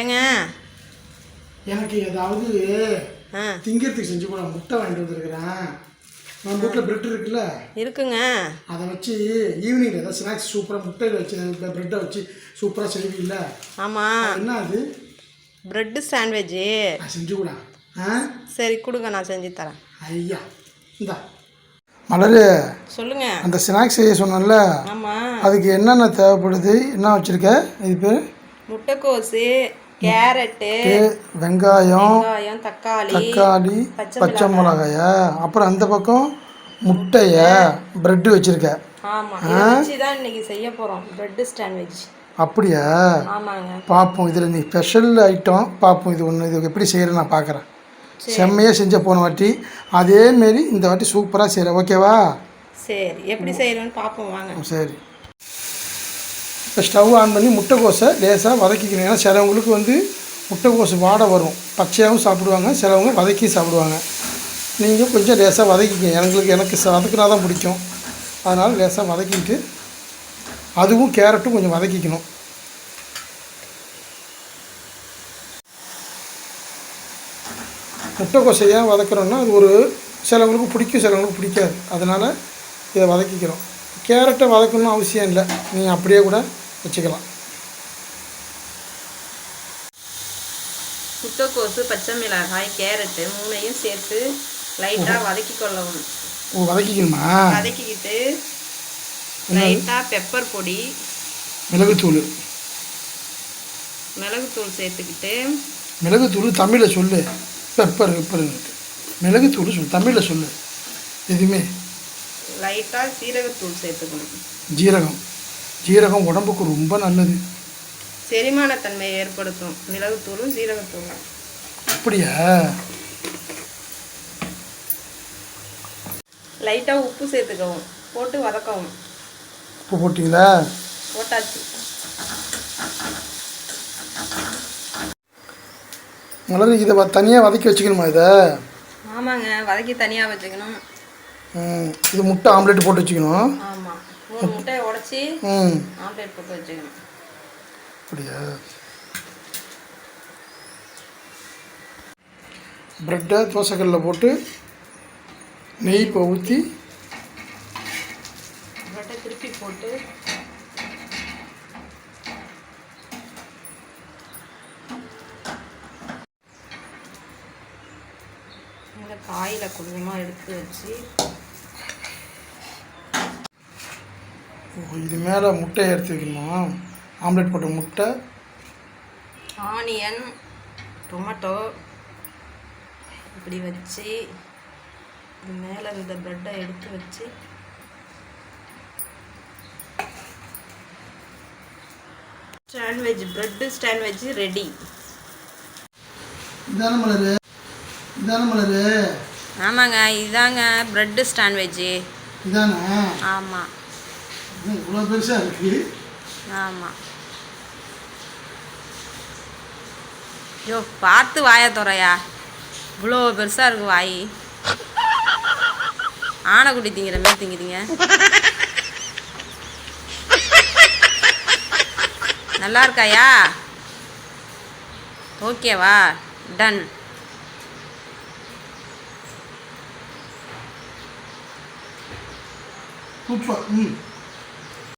ஏங்க? எனக்கு ஏதாவது திங்கிறதுக்கு செஞ்சு கூட முட்டை வாங்கிட்டு வந்திருக்கிறேன். நம்ம வீட்டில் பிரெட் இருக்குல்ல? இருக்குங்க. அதை வச்சு ஈவினிங் ஏதாவது ஸ்நாக்ஸ் சூப்பராக முட்டையில் வச்சு ப்ரெட்டை வச்சு சூப்பராக செய்வீல்ல? ஆமாம் என்ன அது? ப்ரெட்டு சாண்ட்விட்ஜு செஞ்சு கூட. ஆ? சரி கொடுங்க நான் செஞ்சு தரேன். ஐயா இந்தா. மலரு சொல்லுங்க. அந்த ஸ்நாக்ஸ் செய்ய சொன்னேன்ல. ஆமாம் அதுக்கு என்னென்ன தேவைப்படுது? என்ன வச்சுருக்க? இது பேர்? முட்டைக்கோசு கேரட்டு வெங்காயம் வெங்காயம் தக்காளி தக்காளி பச்சை மிளகாயா. அப்புறம் அந்த பக்கம் முட்டைய ப்ரெட்டு வச்சுருக்க. வச்சு தான் இன்னைக்கு செய்ய போகிறோம் ப்ரெட்டு சாண்ட்விச் அப்படியா? பார்ப்போம் இதில் நீ ஸ்பெஷல் ஐட்டம் பார்ப்போம் இது ஒன்று இது எப்படி செய்கிறேன் நான் பார்க்குறேன் செம்மையாக செஞ்ச போன வாட்டி அதேமாரி இந்த வாட்டி சூப்பராக செய்கிறேன் ஓகேவா? சரி எப்படி செய்யறோம்னு பார்ப்போம் வாங்க. சரி. இப்போ ஸ்டவ் ஆன் பண்ணி முட்டைக்கோசை லேசாக வதக்கிக்கணும். ஏன்னா சிலவங்களுக்கு வந்து முட்டைக்கோசு வாடை வரும். பச்சையாகவும் சாப்பிடுவாங்க சிலவங்க வதக்கி சாப்பிடுவாங்க. நீங்கள் கொஞ்சம் லேசாக வதக்கிக்கங்க. எங்களுக்கு எனக்கு ச- வதக்குனா தான் பிடிக்கும். அதனால் லேசாக வதக்கிட்டு அதுவும் கேரட்டும் கொஞ்சம் வதக்கிக்கணும். முட்டைக்கோசை ஏன் வதக்கிறோன்னா அது ஒரு சிலவங்களுக்கு பிடிக்கும் சிலவங்களுக்கு பிடிக்காது. அதனால் இதை வதக்கிக்கிறோம். கேரட்டை வதக்கணும்னு அவசியம் இல்லை. நீங்கள் அப்படியே கூட வச்சுக்கலாம். முட்டைக்கோசு பச்சை மிளகாய் கேரட்டு மூணையும் சேர்த்து லைட்டாக வதக்கி கொள்ளவும். ஓ வதக்கிக்கணுமா? வதக்கிக்கிட்டு லைட்டாக பெப்பர் பொடி மிளகுத்தூள். மிளகுத்தூள் சேர்த்துக்கிட்டு. மிளகுத்தூள் தமிழில் சொல்லு. பெப்பர் பெப்பர் மிளகுத்தூள் சொல்லு தமிழில் சொல்லு. எதுவுமே. லைட்டாக சீரகத்தூள் சேர்த்துக்கணும். ஜீரகம். ஜீரகம் உடம்புக்கு ரொம்ப நல்லது. செரிமானத்தன்மையை ஏற்படுத்தும். மிளகுத்தூளும் சீரகத்தூளும் அப்படியா? லைட்டாக உப்பு சேர்த்துக்கவும். போட்டு வதக்கவும். உப்பு போட்டிங்களா? போட்டாச்சு. மலர் இதை தனியாக வதக்கி வச்சுக்கணுமா இதை? ஆமாங்க. வதக்கி தனியாக வச்சுக்கணும். இது முட்டை ஆம்லேட் போட்டு வச்சுக்கணும். ஆமாம் மூணு முட்டையை உடச்சி ஆம்லேட் போட்டு வச்சுக்கணும். அப்படியா? ப்ரெட்டை தோசைக்கல்லில் போட்டு நெய் இப்போ ஊற்றி முட்டை திருப்பி போட்டு இந்த காயில் கொஞ்சமாக எடுத்து வச்சு ஓ, இது மேலே முட்டையை எடுத்து வைக்கணுமா? ஆம்லேட் போட்ட முட்டை. ஆனியன் டொமேட்டோ இப்படி வச்சு இது மேலே இந்த ப்ரெட்டை எடுத்து வச்சு சாண்ட்விச் ப்ரெட்டு சாண்ட்விச் ரெடி இதான மலர்? இதான மலர்? ஆமாங்க இதாங்க ப்ரெட்டு சாண்ட்விட்ஜு இதானே? ஆமாம் இவ்வளோ பெருசாக இருக்குது ஆமாம் ஐயோ பார்த்து வாய துறையா. இவ்வளோ பெருசாக இருக்கு வாய். ஆனைக்குட்டி திங்கிற மாதிரி திங்கிறீங்க நல்லா இருக்காயா? ஓகேவா? டன் சூப்பர் ம்.